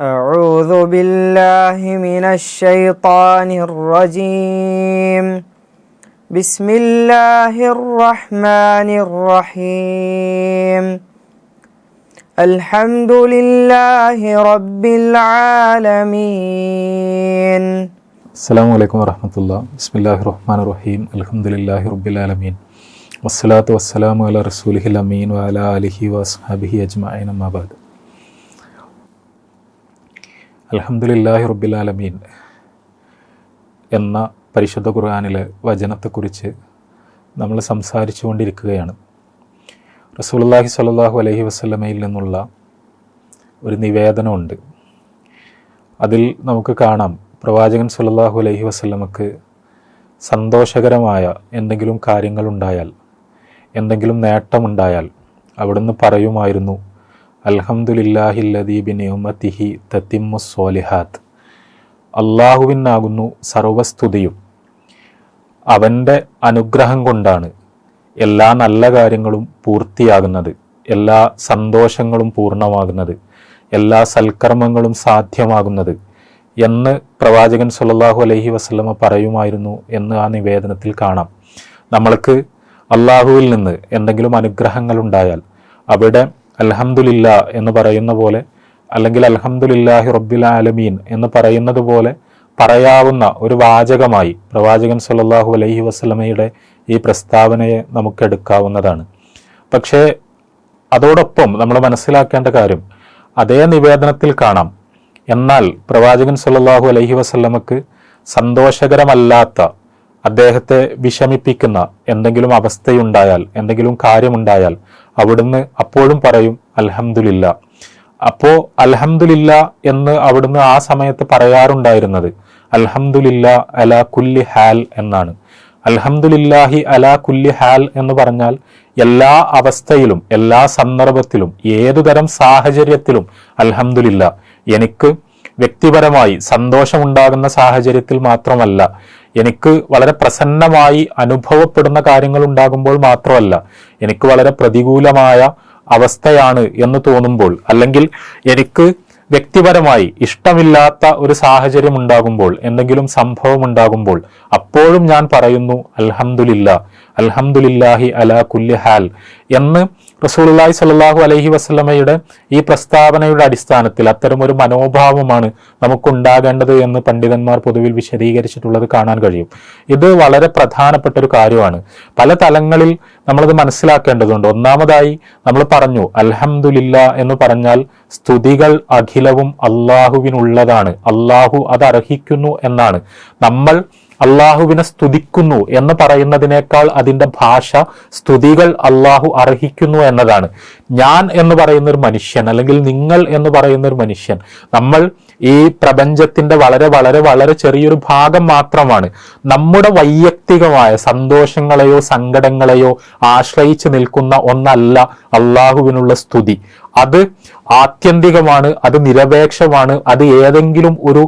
أعوذ بالله من الشيطان الرجيم. بسم الله الرحمن الرحيم. الحمد لله رب العالمين. السلام عليكم ورحمة الله. بسم الله الرحمن الرحيم. الحمد لله رب العالمين. والصلاة والسلام على رسوله الأمين وعلى آله وأصحابه أجمعين. أما بعد. അലഹമുല്ലാഹി റബ്ബിലാലമീൻ എന്ന പരിശുദ്ധ ഖുർആാനിലെ വചനത്തെക്കുറിച്ച് നമ്മൾ സംസാരിച്ചു കൊണ്ടിരിക്കുകയാണ് റസൂലുള്ളാഹി സ്വല്ലല്ലാഹു അലഹി വസ്ലമയിൽ നിന്നുള്ള ഒരു നിവേദനമുണ്ട്. അതിൽ നമുക്ക് കാണാം പ്രവാചകൻ സ്വല്ലല്ലാഹു അലഹി വസ്ലമക്ക് സന്തോഷകരമായ എന്തെങ്കിലും കാര്യങ്ങളുണ്ടായാൽ എന്തെങ്കിലും നേട്ടമുണ്ടായാൽ അവിടുന്ന് പറയുമായിരുന്നു അൽഹംദുലില്ലാഹില്ലദീബി തത്തിമു സോലിഹാത്ത് അള്ളാഹുവിനാകുന്നു സർവസ്തുതിയും. അവന്റെ അനുഗ്രഹം കൊണ്ടാണ് എല്ലാ നല്ല കാര്യങ്ങളും പൂർത്തിയാകുന്നത് എല്ലാ സന്തോഷങ്ങളും പൂർണമാകുന്നത് എല്ലാ സൽക്കർമ്മങ്ങളും സാധ്യമാകുന്നത് എന്ന് പ്രവാചകൻ സുല്ലാഹു അലഹി വസ്ലമ പറയുമായിരുന്നു എന്ന് ആ നിവേദനത്തിൽ കാണാം. നമ്മൾക്ക് അള്ളാഹുവിൽ നിന്ന് എന്തെങ്കിലും അനുഗ്രഹങ്ങൾ ഉണ്ടായാൽ അവിടെ അൽഹംദുലില്ല എന്ന് പറയുന്ന പോലെ അല്ലെങ്കിൽ അൽഹംദുലില്ലാഹി റബ്ബിൽ ആലമീൻ എന്ന് പറയുന്നത് പോലെ പറയാവുന്ന ഒരു വാചകമായി പ്രവാചകൻ സല്ലല്ലാഹു അലൈഹി വസ്ലമയുടെ ഈ പ്രസ്താവനയെ നമുക്ക് എടുക്കാവുന്നതാണ്. പക്ഷേ അതോടൊപ്പം നമ്മൾ മനസ്സിലാക്കേണ്ട കാര്യം അതേ നിവേദനത്തിൽ കാണാം. എന്നാൽ പ്രവാചകൻ സല്ലല്ലാഹു അലൈഹി വസ്ലമക്ക് സന്തോഷകരമല്ലാത്ത അദ്ദേഹത്തെ വിഷമിപ്പിക്കുന്ന എന്തെങ്കിലും അവസ്ഥയുണ്ടായാൽ എന്തെങ്കിലും കാര്യമുണ്ടായാൽ അവിടുന്ന് അപ്പോഴും പറയും അൽഹമുല്ല അപ്പോ അൽഹമുല്ല എന്ന് അവിടുന്ന് ആ സമയത്ത് പറയാറുണ്ടായിരുന്നത് അൽഹമുല്ല അല കുല്ലി ഹാൽ എന്നാണ്. അൽഹംദുലില്ലാഹി അല കുല്ലി ഹാൽ എന്ന് പറഞ്ഞാൽ എല്ലാ അവസ്ഥയിലും എല്ലാ സന്ദർഭത്തിലും ഏതുതരം സാഹചര്യത്തിലും അൽഹമുല്ല എനിക്ക് വ്യക്തിപരമായി സന്തോഷമുണ്ടാകുന്ന സാഹചര്യത്തിൽ മാത്രമല്ല എനിക്ക് വളരെ പ്രസന്നമായി അനുഭവപ്പെടുന്ന കാര്യങ്ങൾ ഉണ്ടാകുമ്പോൾ മാത്രമല്ല എനിക്ക് വളരെ പ്രതികൂലമായ അവസ്ഥയാണ് എന്ന് തോന്നുമ്പോൾ അല്ലെങ്കിൽ എനിക്ക് വ്യക്തിപരമായി ഇഷ്ടമില്ലാത്ത ഒരു സാഹചര്യം ഉണ്ടാകുമ്പോൾ എന്തെങ്കിലും സംഭവം ഉണ്ടാകുമ്പോൾ അപ്പോഴും ഞാൻ പറയുന്നു അൽഹംദുലില്ല അൽഹംദുലില്ലാഹി അല കുല്ലി ഹാൽ എന്ന് റസൂലുള്ളാഹി സ്വല്ലല്ലാഹു അലഹി വസ്ലമയുടെ ഈ പ്രസ്താവനയുടെ അടിസ്ഥാനത്തിൽ അത്തരം ഒരു മനോഭാവമാണ് നമുക്കുണ്ടാകേണ്ടത് എന്ന് പണ്ഡിതന്മാർ പൊതുവിൽ വിശദീകരിച്ചിട്ടുള്ളത് കാണാൻ കഴിയും. ഇത് വളരെ പ്രധാനപ്പെട്ട ഒരു കാര്യമാണ്. പല തലങ്ങളിൽ നമ്മളത് മനസ്സിലാക്കേണ്ടതുണ്ട്. ഒന്നാമതായി നമ്മൾ പറഞ്ഞു അൽഹംദുലില്ല എന്ന് പറഞ്ഞാൽ സ്തുതികൾ അഖിലവും അള്ളാഹുവിനുള്ളതാണ് അള്ളാഹു അത് അർഹിക്കുന്നു എന്നാണ്. നമ്മൾ അള്ളാഹുവിനെ സ്തുതിക്കുന്നു എന്ന് പറയുന്നതിനേക്കാൾ അതിന്റെ ഭാഷ സ്തുതികൾ അള്ളാഹു അർഹിക്കുന്നു എന്നതാണ്. ഞാൻ എന്ന് പറയുന്ന ഒരു മനുഷ്യൻ അല്ലെങ്കിൽ നിങ്ങൾ എന്ന് പറയുന്ന ഒരു മനുഷ്യൻ നമ്മൾ ഈ പ്രപഞ്ചത്തിന്റെ വളരെ വളരെ വളരെ ചെറിയൊരു ഭാഗം മാത്രമാണ്. നമ്മുടെ വൈയക്തികമായ സന്തോഷങ്ങളെയോ സങ്കടങ്ങളെയോ ആശ്രയിച്ച് നിൽക്കുന്ന ഒന്നല്ല അള്ളാഹുവിനുള്ള സ്തുതി. അത് ആത്യന്തികമാണ് അത് നിരപേക്ഷമാണ് അത് ഏതെങ്കിലും ഒരു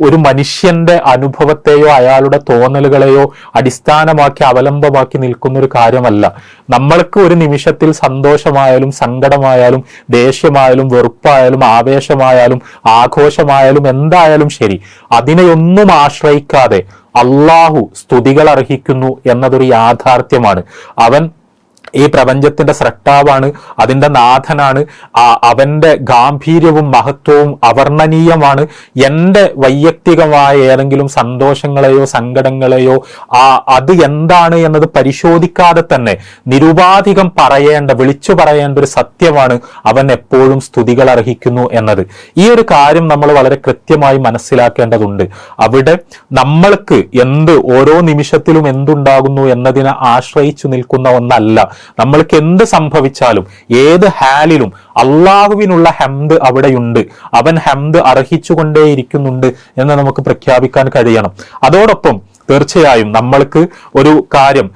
ഒരു മനുഷ്യന്റെ അനുഭവത്തെയോ അയാളുടെ തോന്നലുകളെയോ അടിസ്ഥാനമാക്കി അവലംബമാക്കി നിൽക്കുന്ന ഒരു കാര്യമല്ല. നമ്മൾക്ക് ഒരു നിമിഷത്തിൽ സന്തോഷമായാലും സങ്കടമായാലും ദേഷ്യമായാലും വെറുപ്പായാലും ആവേശമായാലും ആഘോഷമായാലും എന്തായാലും ശരി. അതിനെയൊന്നും ആശ്രയിക്കാതെ അള്ളാഹു സ്തുതികൾ അർഹിക്കുന്നു എന്നതൊരു യാഥാർത്ഥ്യമാണ്. അവൻ ഈ പ്രപഞ്ചത്തിന്റെ സ്രഷ്ടാവാണ് അതിന്റെ നാഥനാണ് അവന്റെ ഗാംഭീര്യവും മഹത്വവും അവർണനീയമാണ്. എന്റെ വൈയക്തികമായ ഏതെങ്കിലും സന്തോഷങ്ങളെയോ സങ്കടങ്ങളെയോ ആ അത് എന്താണ് എന്നത് പരിശോധിക്കാതെ തന്നെ നിരുപാധികം പറയേണ്ട വിളിച്ചു പറയേണ്ട ഒരു സത്യമാണ് അവൻ എപ്പോഴും സ്തുതികൾ അർഹിക്കുന്നു എന്നത്. ഈ ഒരു കാര്യം നമ്മൾ വളരെ കൃത്യമായി മനസ്സിലാക്കേണ്ടതുണ്ട്. അവിടെ നമ്മൾക്ക് എന്ത് ഓരോ നിമിഷത്തിലും എന്തുണ്ടാകുന്നു എന്നതിനെ ആശ്രയിച്ചു നിൽക്കുന്ന ഒന്നല്ല. നമ്മൾക്ക് എന്ത് സംഭവിച്ചാലും ഏത് ഹാലിലും അള്ളാഹുവിനുള്ള ഹംദ് അവിടെയുണ്ട്. അവൻ ഹംദ് അർഹിച്ചുകൊണ്ടേയിരിക്കുന്നുണ്ട് എന്ന് നമുക്ക് പ്രഖ്യാപിക്കാൻ കഴിയണം. അതോടൊപ്പം തീർച്ചയായും നമ്മൾക്ക് ഒരു കാര്യം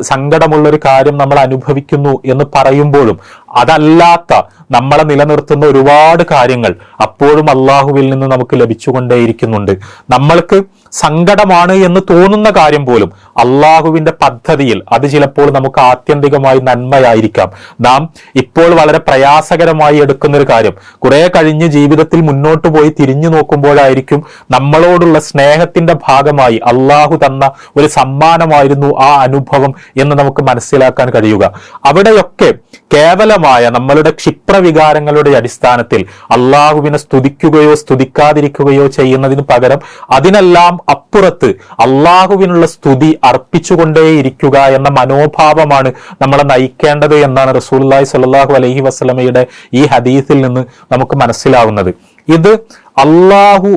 സങ്കടമുള്ള ഒരു കാര്യം നമ്മൾ അനുഭവിക്കുന്നു എന്ന് പറയുമ്പോഴും അതല്ലാത്ത നമ്മളെ നിലനിർത്തുന്ന ഒരുപാട് കാര്യങ്ങൾ അപ്പോഴും അള്ളാഹുവിൽ നിന്ന് നമുക്ക് ലഭിച്ചുകൊണ്ടേയിരിക്കുന്നുണ്ട്. നമ്മൾക്ക് സങ്കടമാണ് എന്ന് തോന്നുന്ന കാര്യം പോലും അള്ളാഹുവിന്റെ പദ്ധതിയിൽ അത് ചിലപ്പോൾ നമുക്ക് ആത്യന്തികമായി നന്മയായിരിക്കാം. നാം ഇപ്പോൾ വളരെ പ്രയാസകരമായി എടുക്കുന്ന ഒരു കാര്യം. കുറെ കഴിഞ്ഞ് ജീവിതത്തിൽ മുന്നോട്ട് പോയി തിരിഞ്ഞു നോക്കുമ്പോഴായിരിക്കും നമ്മളോടുള്ള സ്നേഹത്തിന്റെ ഭാഗമായി അള്ളാഹു തന്ന ഒരു സമ്മാനമായിരുന്നു ആ അനുഭവം എന്ന് നമുക്ക് മനസ്സിലാക്കാൻ കഴിയുക. അവിടെയൊക്കെ കേവലമായ നമ്മളുടെ ക്ഷിപ്രവികാരങ്ങളുടെ അടിസ്ഥാനത്തിൽ അള്ളാഹുവിനെ സ്തുതിക്കുകയോ സ്തുതിക്കാതിരിക്കുകയോ ചെയ്യുന്നതിന് പകരം അതിനെല്ലാം അപ്പുറത്ത് അള്ളാഹുവിനുള്ള സ്തുതി അർപ്പിച്ചുകൊണ്ടേയിരിക്കുക എന്ന മനോഭാവമാണ് നമ്മളെ നയിക്കേണ്ടത് എന്നാണ് റസൂലുള്ളാഹി സ്വല്ലല്ലാഹു അലഹി വസ്ലമയുടെ ഈ ഹദീസിൽ നിന്ന് നമുക്ക് മനസ്സിലാവുന്നത്. ഇത് അള്ളാഹു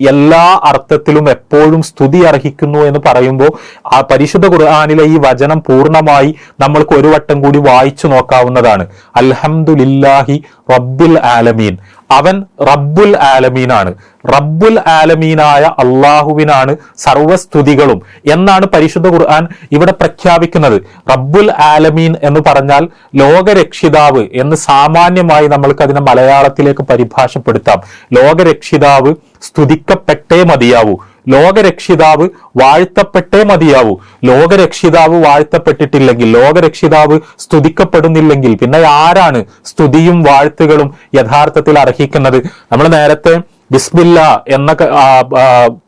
എല്ലാ അർത്ഥത്തിലും എപ്പോഴും സ്തുതി അർഹിക്കുന്നു എന്ന് പറയുമ്പോൾ ആ പരിശുദ്ധ ഖുർആാനിലെ ഈ വചനം പൂർണമായി നമ്മൾക്ക് ഒരു വട്ടം കൂടി വായിച്ചു നോക്കാവുന്നതാണ്. അൽഹംദുലില്ലാഹി റബ്ബിൽ ആലമീൻ. അവൻ റബ്ബുൽ ആലമീനാണ്. റബ്ബുൽ ആലമീനായ അള്ളാഹുവിനാണ് സർവസ്തുതികളും എന്നാണ് പരിശുദ്ധ ഖുർആൻ ഇവിടെ പ്രഖ്യാപിക്കുന്നത്. റബ്ബുൽ ആലമീൻ എന്ന് പറഞ്ഞാൽ ലോകരക്ഷിതാവ് എന്ന് സാമാന്യമായി നമ്മൾക്ക് അതിനെ മലയാളത്തിലേക്ക് പരിഭാഷപ്പെടുത്താം. ലോകരക്ഷിതാവ് സ്തുതിക്കപ്പെട്ടേ മതിയാവൂ. ലോകരക്ഷിതാവ് വാഴ്ത്തപ്പെട്ടേ മതിയാവൂ. ലോകരക്ഷിതാവ് വാഴ്ത്തപ്പെട്ടിട്ടില്ലെങ്കിൽ ലോകരക്ഷിതാവ് സ്തുതിക്കപ്പെടുന്നില്ലെങ്കിൽ പിന്നെ ആരാണ് സ്തുതിയും വാഴ്ത്തുകളും യഥാർത്ഥത്തിൽ അർഹിക്കുന്നത്? നമ്മൾ നേരത്തെ ബിസ്മില്ല എന്ന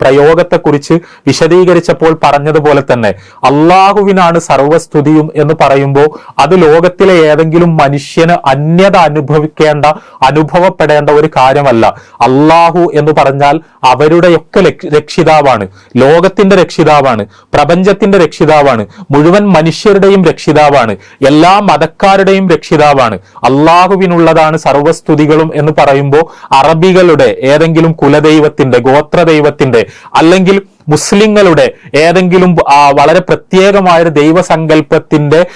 പ്രയോഗത്തെക്കുറിച്ച് വിശദീകരിച്ചപ്പോൾ പറഞ്ഞതുപോലെ തന്നെ അള്ളാഹുവിനാണ് സർവസ്തുതിയും എന്ന് പറയുമ്പോൾ അത് ലോകത്തിലെ ഏതെങ്കിലും മനുഷ്യന് അന്യത അനുഭവിക്കേണ്ട അനുഭവപ്പെടേണ്ട ഒരു കാര്യമല്ല. അള്ളാഹു എന്ന് പറഞ്ഞാൽ അവരുടെയൊക്കെ രക്ഷിതാവാണ്. ലോകത്തിന്റെ രക്ഷിതാവാണ്. പ്രപഞ്ചത്തിന്റെ രക്ഷിതാവാണ്. മുഴുവൻ മനുഷ്യരുടെയും രക്ഷിതാവാണ്. എല്ലാ മതക്കാരുടെയും രക്ഷിതാവാണ്. അള്ളാഹുവിനുള്ളതാണ് സർവസ്തുതികളും എന്ന് പറയുമ്പോൾ അറബികളുടെ ഏതെങ്കിലും കുലദൈവത്തിന്റെ ഗോത്രദൈവത്തിന്റെ അല്ലെങ്കിൽ മുസ്ലിങ്ങളുടെ ഏതെങ്കിലും വളരെ പ്രത്യേകമായ ദൈവസങ്കല്പത്തിന്റെ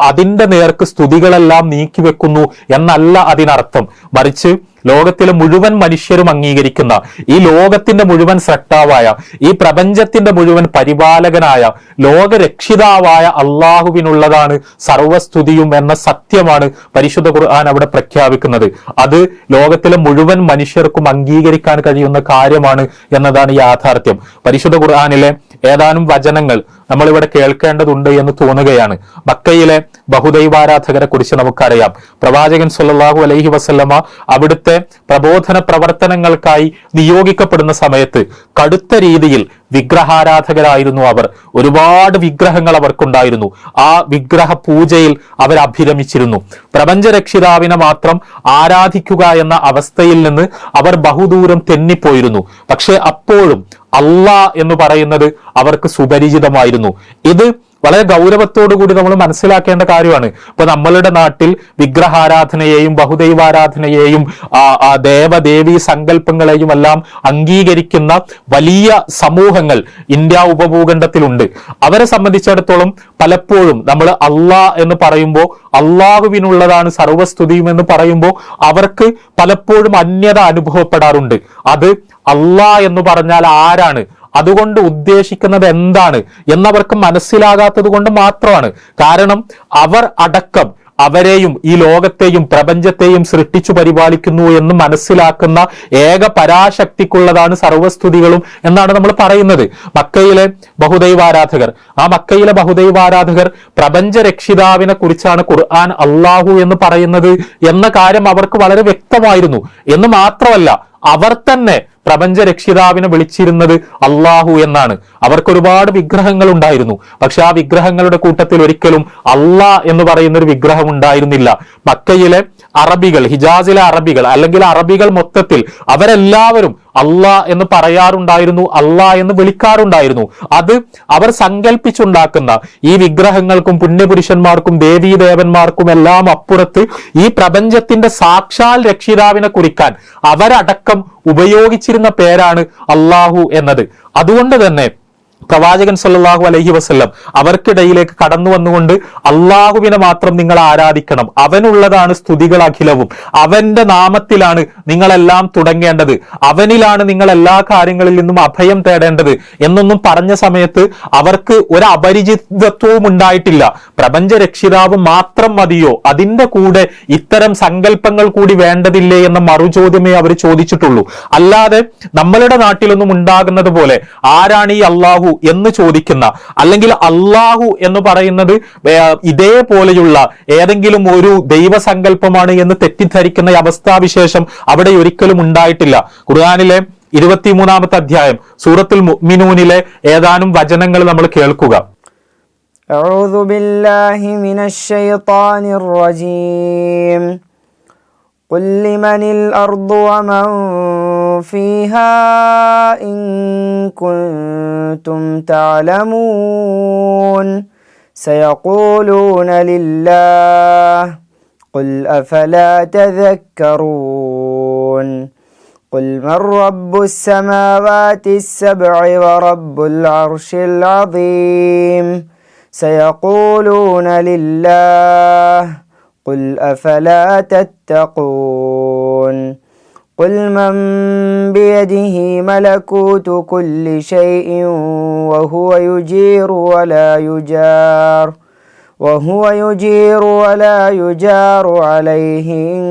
അതിന്റെ നേർക്ക് സ്തുതികളെല്ലാം നീക്കിവെക്കുന്നു എന്നല്ല അതിനർത്ഥം. മറിച്ച് ലോകത്തിലെ മുഴുവൻ മനുഷ്യരും അംഗീകരിക്കുന്ന ഈ ലോകത്തിന്റെ മുഴുവൻ സൃഷ്ടാവായ ഈ പ്രപഞ്ചത്തിന്റെ മുഴുവൻ പരിപാലകനായ ലോകരക്ഷിതാവായ അള്ളാഹുവിനുള്ളതാണ് സർവസ്തുതിയും എന്ന സത്യമാണ് പരിശുദ്ധ ഖുർആൻ അവിടെ പ്രഖ്യാപിക്കുന്നത്. അത് ലോകത്തിലെ മുഴുവൻ മനുഷ്യർക്കും അംഗീകരിക്കാൻ കഴിയുന്ന കാര്യമാണ് എന്നതാണ് യാഥാർത്ഥ്യം. പരിശുദ്ധ ഖുർആാനിലെ ഏതാനും വചനങ്ങൾ നമ്മളിവിടെ കേൾക്കേണ്ടതുണ്ട് എന്ന് തോന്നുകയാണ്. മക്കയിലെ ബഹുദൈവാരാധകരെ കുറിച്ച് നമുക്കറിയാം. പ്രവാചകൻ സുല്ലാഹു അലൈഹി വസല്ലമ അവിടുത്തെ പ്രബോധന പ്രവർത്തനങ്ങൾക്കായി നിയോഗിക്കപ്പെടുന്ന സമയത്ത് കടുത്ത രീതിയിൽ വിഗ്രഹാരാധകരായിരുന്നു അവർ. ഒരുപാട് വിഗ്രഹങ്ങൾ അവർക്കുണ്ടായിരുന്നു. ആ വിഗ്രഹ പൂജയിൽ അവർ അഭിരമിച്ചിരുന്നു. പ്രപഞ്ചരക്ഷിതാവിനെ മാത്രം ആരാധിക്കുക എന്ന അവസ്ഥയിൽ നിന്ന് അവർ ബഹുദൂരം തെന്നിപ്പോയിരുന്നു. പക്ഷെ അപ്പോഴും അള്ളാ എന്ന് പറയുന്നത് അവർക്ക് സുപരിചിതമായിരുന്നു. ഇത് വളരെ ഗൗരവത്തോടു കൂടി നമ്മൾ മനസ്സിലാക്കേണ്ട കാര്യമാണ്. ഇപ്പൊ നമ്മളുടെ നാട്ടിൽ വിഗ്രഹാരാധനയെയും ബഹുദൈവാരാധനയെയും ആ, ദേവദേവി സങ്കല്പങ്ങളെയും എല്ലാം അംഗീകരിക്കുന്ന വലിയ സമൂഹങ്ങൾ ഇന്ത്യ ഉപഭൂഖണ്ഡത്തിലുണ്ട്. അവരെ സംബന്ധിച്ചിടത്തോളം പലപ്പോഴും നമ്മൾ അള്ളാ എന്ന് പറയുമ്പോൾ അള്ളാഹുവിനുള്ളതാണ് സർവസ്തുതിയും എന്ന് പറയുമ്പോൾ അവർക്ക് പലപ്പോഴും അന്യത അനുഭവപ്പെടാറുണ്ട്. അത് അള്ളാ എന്ന് പറഞ്ഞാൽ ആരാണ്? അതുകൊണ്ട് ഉദ്ദേശിക്കുന്നത് എന്താണ് എന്നവർക്ക് മനസ്സിലാകാത്തത് കൊണ്ട് മാത്രമാണ്. കാരണം അവർ അടക്കം അവരെയും ഈ ലോകത്തെയും പ്രപഞ്ചത്തെയും സൃഷ്ടിച്ചു പരിപാലിക്കുന്നു എന്ന് മനസ്സിലാക്കുന്ന ഏക പരാശക്തിക്കുള്ളതാണ് സർവസ്തുതികളും എന്നാണ് നമ്മൾ പറയുന്നത്. മക്കയിലെ ബഹുദൈവാരാധകർ ആ മക്കയിലെ ബഹുദൈവാരാധകർ പ്രപഞ്ച രക്ഷിതാവിനെ കുറിച്ചാണ് ഖുർആൻ അള്ളാഹു എന്ന് പറയുന്നത് എന്ന കാര്യം അവർക്ക് വളരെ വ്യക്തമായിരുന്നു. എന്ന് മാത്രമല്ല അവർ തന്നെ പ്രപഞ്ച രക്ഷിതാവിനെ വിളിച്ചിരുന്നത് അള്ളാഹു എന്നാണ്. അവർക്ക് ഒരുപാട് വിഗ്രഹങ്ങൾ ഉണ്ടായിരുന്നു. പക്ഷെ ആ വിഗ്രഹങ്ങളുടെ കൂട്ടത്തിൽ ഒരിക്കലും അള്ളാ എന്ന് പറയുന്ന ഒരു വിഗ്രഹം ഉണ്ടായിരുന്നില്ല. മക്കയിലെ അറബികൾ ഹിജാസിലെ അറബികൾ അല്ലെങ്കിൽ അറബികൾ മൊത്തത്തിൽ അവരെല്ലാവരും അള്ളാ എന്ന് പറയാറുണ്ടായിരുന്നു അള്ളാ എന്ന് വിളിക്കാറുണ്ടായിരുന്നു. അത് അവർ സങ്കല്പിച്ചുണ്ടാക്കുന്ന ഈ വിഗ്രഹങ്ങൾക്കും പുണ്യപുരുഷന്മാർക്കും ദേവീദേവന്മാർക്കും എല്ലാം അപ്പുറത്ത് ഈ പ്രപഞ്ചത്തിന്റെ സാക്ഷാൽ രക്ഷിതാവിനെ കുറിക്കാൻ അവരടക്കം ഉപയോഗിച്ചിരുന്ന പേരാണ് അള്ളാഹു എന്നത്. അതുകൊണ്ട് തന്നെ പ്രവാചകൻ സല്ലാഹു അലഹി വസ്ല്ലം അവർക്കിടയിലേക്ക് കടന്നു വന്നുകൊണ്ട് അള്ളാഹുവിനെ മാത്രം നിങ്ങൾ ആരാധിക്കണം. അവനുള്ളതാണ് സ്തുതികൾ അഖിലവും. അവന്റെ നാമത്തിലാണ് നിങ്ങളെല്ലാം തുടങ്ങേണ്ടത്. അവനിലാണ് നിങ്ങൾ എല്ലാ കാര്യങ്ങളിൽ നിന്നും അഭയം തേടേണ്ടത് എന്നൊന്നും പറഞ്ഞ സമയത്ത് അവർക്ക് ഒരു അപരിചിതത്വവും ഉണ്ടായിട്ടില്ല. പ്രപഞ്ച രക്ഷിതാവ് മാത്രം മതിയോ? അതിന്റെ കൂടെ ഇത്തരം സങ്കല്പങ്ങൾ കൂടി വേണ്ടതില്ലേ എന്ന മറുചോദ്യമേ അവർ ചോദിച്ചിട്ടുള്ളൂ. അല്ലാതെ നമ്മളുടെ നാട്ടിലൊന്നും ഉണ്ടാകുന്നത് പോലെ ആരാണ് ഈ അള്ളാഹു എന്ന് ചോദിക്കുന്ന അല്ലെങ്കിൽ അള്ളാഹു എന്ന് പറയുന്നത് വേ- ഇതേപോലെയുള്ള ഏതെങ്കിലും ഒരു ദൈവസങ്കല്പമാണ് എന്ന് തെറ്റിദ്ധരിക്കുന്ന ഈ അവസ്ഥാവിശേഷം അവിടെ ഒരിക്കലും ഉണ്ടായിട്ടില്ല ഖുർആനിലെ ഇരുപത്തിമൂന്നാമത്തെ അധ്യായം സൂറത്തുൽ മുഅ്മിനൂനിലെ ഏതാനും വചനങ്ങൾ നമ്മൾ കേൾക്കുക أعوذ بالله من الشيطان الرجيم قل لمن الأرض ومن فيها إن كنتم تعلمون سيقولون لله قل أفلا تذكرون قل من رب السماوات السبع ورب العرش العظيم سيقولون لله قل أفلا تتقون قل من بيده ملكوت كل شيء وهو يجير ولا يجار وهو يجير ولا يجار عليه إن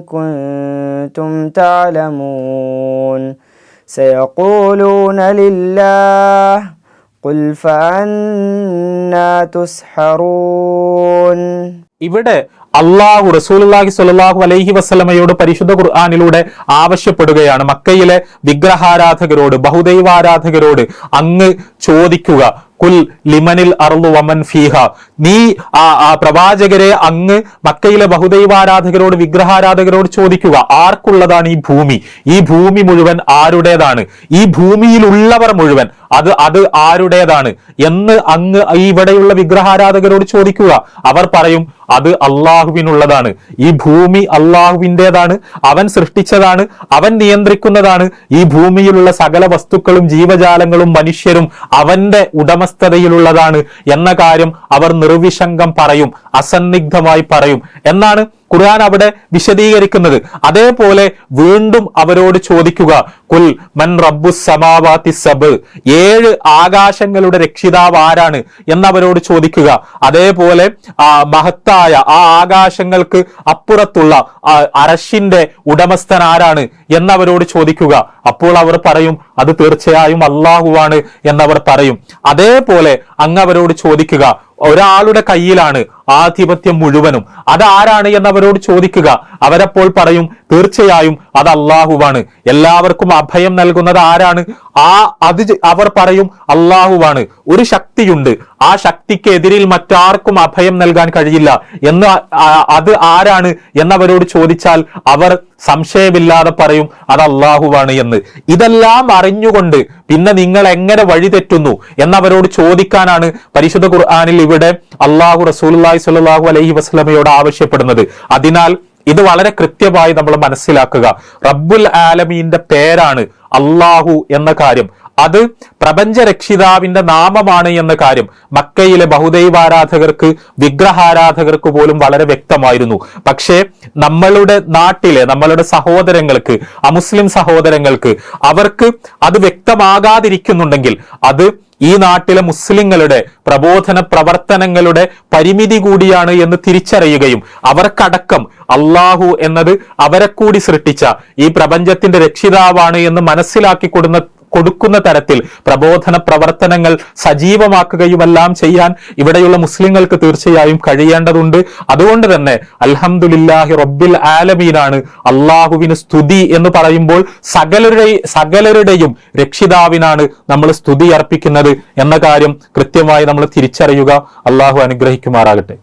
كنتم تعلمون سيقولون لله قل فأنا تسحرون ഇവിടെ അള്ളാഹു റസൂലുള്ളാഹി സ്വല്ലല്ലാഹു അലൈഹി വസ്ലമയോട് പരിശുദ്ധ ഖുർആാനിലൂടെ ആവശ്യപ്പെടുകയാണ്. മക്കയിലെ വിഗ്രഹാരാധകരോട് ബഹുദൈവാരാധകരോട് അങ്ങ് ചോദിക്കുക കുൽ ലിമനിൽ അർളു വമൻ ഫീഹ? നീ ആ പ്രവാചകരെ അങ്ങ് മക്കയിലെ ബഹുദൈവാരാധകരോട് വിഗ്രഹാരാധകരോട് ചോദിക്കുക ആർക്കുള്ളതാണ് ഈ ഭൂമി? ഈ ഭൂമി മുഴുവൻ ആരുടേതാണ്? ഈ ഭൂമിയിലുള്ളവർ മുഴുവൻ അത് അത് ആരുടേതാണ്? എന്ന് അങ്ങ് ഇവിടെയുള്ള വിഗ്രഹാരാധകരോട് ചോദിക്കുക. അവർ പറയും അത് അള്ളാഹുവിനുള്ളതാണ്. ഈ ഭൂമി അള്ളാഹുവിന്റെതാണ് അവൻ സൃഷ്ടിച്ചതാണ് അവൻ നിയന്ത്രിക്കുന്നതാണ്. ഈ ഭൂമിയിലുള്ള സകല വസ്തുക്കളും ജീവജാലങ്ങളും മനുഷ്യരും അവന്റെ ഉടമസ്ഥതയിലുള്ളതാണ് എന്ന കാര്യം അവർ നിർവിശങ്കം പറയും അസന്നിഗ്ധമായി പറയും. എന്നാണ് ഖുർആൻ അവിടെ വിശദീകരിക്കുന്നത്. അതേപോലെ വീണ്ടും അവരോട് ചോദിക്കുക കുൽ മൻ റബ്ബു സമാവാത്തി സബ് ഏഴ് ആകാശങ്ങളുടെ രക്ഷിതാവ് ആരാണ് എന്നവരോട് ചോദിക്കുക. അതേപോലെ ആ മഹത്തായ ആ ആകാശങ്ങൾക്ക് അപ്പുറത്തുള്ള അരശിന്റെ ഉടമസ്ഥൻ ആരാണ് എന്നവരോട് ചോദിക്കുക. അപ്പോൾ അവർ പറയും അത് തീർച്ചയായും അള്ളാഹുവാണ് എന്നവർ പറയും. അതേപോലെ അങ്ങ് അവരോട് ചോദിക്കുക ഒരാളുടെ കയ്യിലാണ് ആധിപത്യം മുഴുവനും. അതാരാണ് എന്നവരോട് ചോദിക്കുക. അവരപ്പോൾ പറയും തീർച്ചയായും അത് അള്ളാഹുവാണ്. എല്ലാവർക്കും അഭയം നൽകുന്നത് ആരാണ്? ആ അത് അവർ പറയും അള്ളാഹുവാണ്. ഒരു ശക്തിയുണ്ട്. ആ ശക്തിക്ക് എതിരിൽ മറ്റാർക്കും അഭയം നൽകാൻ കഴിയില്ല. എന്ന് അത് ആരാണ് എന്നവരോട് ചോദിച്ചാൽ അവർ സംശയമില്ലാതെ പറയും അത് അള്ളാഹുവാണ് എന്ന്. ഇതെല്ലാം അറിഞ്ഞുകൊണ്ട് പിന്നെ നിങ്ങൾ എങ്ങനെ വഴിതെറ്റുന്നു എന്നവരോട് ചോദിക്കാനാണ് പരിശുദ്ധ ഖുർആാനിൽ ഇവിടെ അള്ളാഹു റസൂലുള്ളാഹി സ്വല്ലല്ലാഹു അലൈഹി വസല്ലമയോട് ആവശ്യപ്പെടുന്നത്. അതിനാൽ ഇത് വളരെ കൃത്യമായി നമ്മൾ മനസ്സിലാക്കുക. റബ്ബുൽ ആലമീന്റെ പേരാണ് അള്ളാഹു എന്ന കാര്യം. അത് പ്രപഞ്ച രക്ഷിതാവിന്റെ നാമമാണ് എന്ന കാര്യം. മക്കയിലെ ബഹുദൈവാരാധകർക്ക് വിഗ്രഹാരാധകർക്ക് പോലും വളരെ വ്യക്തമായിരുന്നു. പക്ഷേ നമ്മളുടെ നാട്ടിലെ നമ്മളുടെ സഹോദരങ്ങൾക്ക് അമുസ്ലിം സഹോദരങ്ങൾക്ക് അവർക്ക് അത് വ്യക്തമാകാതിരിക്കുന്നുണ്ടെങ്കിൽ അത് ഈ നാട്ടിലെ മുസ്ലിങ്ങളുടെ പ്രബോധന പ്രവർത്തനങ്ങളുടെ പരിമിതി കൂടിയാണ് എന്ന് തിരിച്ചറിയുകയും അവർക്കടക്കം അള്ളാഹു എന്നത് അവരെ കൂടി സൃഷ്ടിച്ച ഈ പ്രപഞ്ചത്തിന്റെ രക്ഷിതാവാണ് എന്ന് മനസ്സിലാക്കി കൊടുന്ന കൊടുക്കുന്ന തരത്തിൽ പ്രബോധന പ്രവർത്തനങ്ങൾ സജീവമാക്കുകയുമെല്ലാം ചെയ്യാൻ ഇവിടെയുള്ള മുസ്ലിങ്ങൾക്ക് തീർച്ചയായും കഴിയേണ്ടതുണ്ട്. അതുകൊണ്ട് തന്നെ അൽഹംദുലില്ലാഹി റബ്ബിൽ ആലമീനാണ് അള്ളാഹുവിന് സ്തുതി എന്ന് പറയുമ്പോൾ സകലരുടെ സകലരുടെയും രക്ഷിതാവിനാണ് നമ്മൾ സ്തുതി അർപ്പിക്കുന്നത് എന്ന കാര്യം കൃത്യമായി നമ്മൾ തിരിച്ചറിയുക. അള്ളാഹു അനുഗ്രഹിക്കുമാറാകട്ടെ.